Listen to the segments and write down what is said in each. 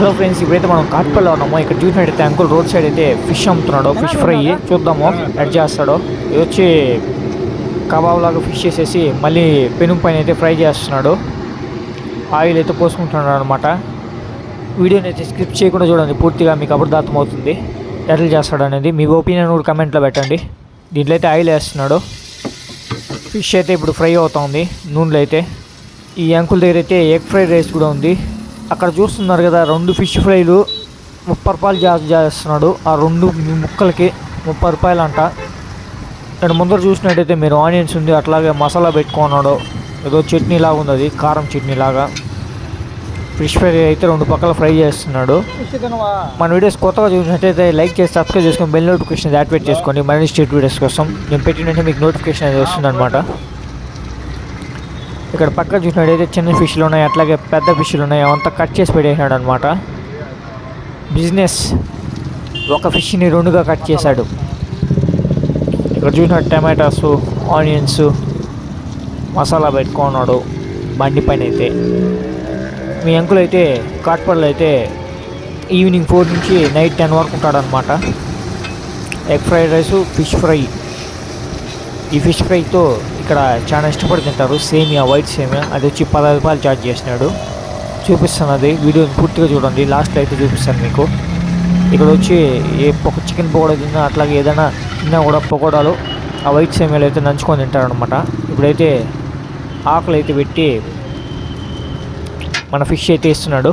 Hello friends ఇప్పుడైతే మనం కాట్పల్లో ఉన్నాము. ఇక్కడ చూసినట్టయితే అంకుల్ రోడ్ సైడ్ అయితే ఫిష్ అమ్ముతున్నాడు. Fish fry. చూద్దాము. ఎడ్ చేస్తాడు. ఇది వచ్చి కబాబ్ లాగా ఫిష్ చేసేసి మళ్ళీ పెనుగు పైన అయితే ఫ్రై చేస్తున్నాడు. ఆయిల్ అయితే పోసుకుంటున్నాడు అనమాట వీడియోని అయితే స్క్రిప్ట్ చేయకుండా చూడండి. పూర్తిగా మీకు అప్పుడు అవుతుంది. ఎట్లా చేస్తాడు అనేది మీ ఒపీనియన్ కూడా కమెంట్లో పెట్టండి. దీంట్లో అయితే ఆయిల్ వేస్తున్నాడు. ఫిష్ అయితే ఇప్పుడు ఫ్రై అవుతుంది. నూనెలో అయితే. ఈ అంకుల్ దగ్గర అయితే ఎగ్ ఫ్రైడ్ రైస్ కూడా ఉంది. అక్కడ చూస్తున్నారు కదా రెండు ఫిష్ ఫ్రైలు ముప్పై రూపాయలు చార్జ్ చేస్తున్నాడు. ఆ రెండు ముక్కలకి ముప్పై రూపాయలు అంట ఇక్కడ ముందర చూసినట్టయితే మీరు ఆనియన్స్ ఉంది అట్లాగే మసాలా పెట్టుకున్నాడు. ఏదో చట్నీ లాగా ఉంది అది కారం చట్నీ లాగా. ఫిష్ ఫ్రై అయితే రెండు పక్కల ఫ్రై చేస్తున్నాడు. మన వీడియోస్ కొత్తగా చూసినట్టయితే లైక్ చేసి సబ్స్క్రైబ్ చేసుకొని బెల్ నోటిఫికేషన్ యాక్టివేట్ చేసుకోండి మరిన్ని స్టేట్ వీడియోస్ కోసం నేను పెట్టినట్టే మీకు నోటిఫికేషన్ అనేది వస్తుంది అనమాట ఇక్కడ పక్క చూసినట్టయితే చిన్న ఫిష్లు ఉన్నాయి అట్లాగే పెద్ద ఫిష్లు ఉన్నాయి అవంతా కట్ చేసి పెట్టేసాడు అనమాట బిజినెస్ ఒక ఫిష్ని రెండుగా కట్ చేశాడు. ఇక్కడ చూసినట్టు టమాటాస్ ఆనియన్స్ మసాలా పెట్టుకున్నాడు బండి పైన అయితే మీ అంకుల్ అయితే కాట్పడలు అయితే ఈవినింగ్ ఫోర్ నుంచి నైట్ టెన్ వరకు ఉంటాడనమాట. Egg fried rice fish fry. ఈ ఫిష్ ఫ్రైతో ఇక్కడ చాలా ఇష్టపడి తింటారు. సేమియా వైట్ సేమియా. అది వచ్చి పదహారు రూపాయలు ఛార్జ్ చేసినాడు. చూపిస్తున్నది. అది వీడియోని పూర్తిగా చూడండి. లాస్ట్ అయితే చూపిస్తాను మీకు. ఇక్కడ వచ్చి ఏ ఒక చికెన్ పకోడా తిన్నా అట్లాగే ఏదైనా తిన్నా కూడా పకోడాలు ఆ వైట్ సేమియాలు అయితే నంచుకొని తింటారనమాట ఇప్పుడైతే ఆకులు అయితే పెట్టి మన ఫిష్ అయితే ఇస్తున్నాడు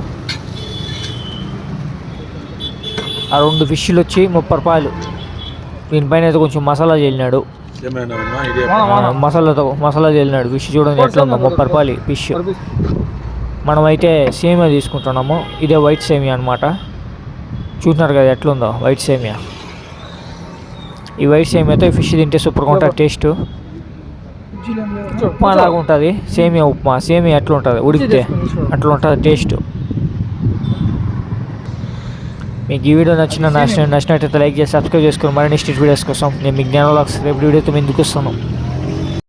ఆ రెండు ఫిష్లు వచ్చి ముప్పై రూపాయలు. దీనిపైన అయితే కొంచెం మసాలా చల్లినాడు. మసాలాతో మసాలా చల్లినాడు. ఫిష్ చూడండి ఎట్లా ఉందో. ముప్పై రూపాయలు ఫిష్. మనమైతే సేమియా తీసుకుంటున్నాము. ఇదే వైట్ సేమియా అనమాట చూస్తున్నారు కదా ఎట్లా ఉందో వైట్ సేమియా. ఈ వైట్ సేమియాతో ఫిష్ తింటే సూపర్గా ఉంటుంది టేస్ట్. ఉప్మా లాగా ఉంటుంది. సేమియా ఉప్మా. సేమియా ఎట్లా ఉంటుంది ఉడికితే అట్లా ఉంటుంది టేస్ట్. మీకు ఈ వీడియో నచ్చిన నచ్చిన నచ్చినట్టయితే లైక్ చేసి సబ్స్క్రైబ్ చేసుకుని మరిన్ని నెక్స్ట్ వీడియోస్ కోసం నేను మీ జ్ఞానంలో రేపు వీడియోతో ముందుకు వస్తాను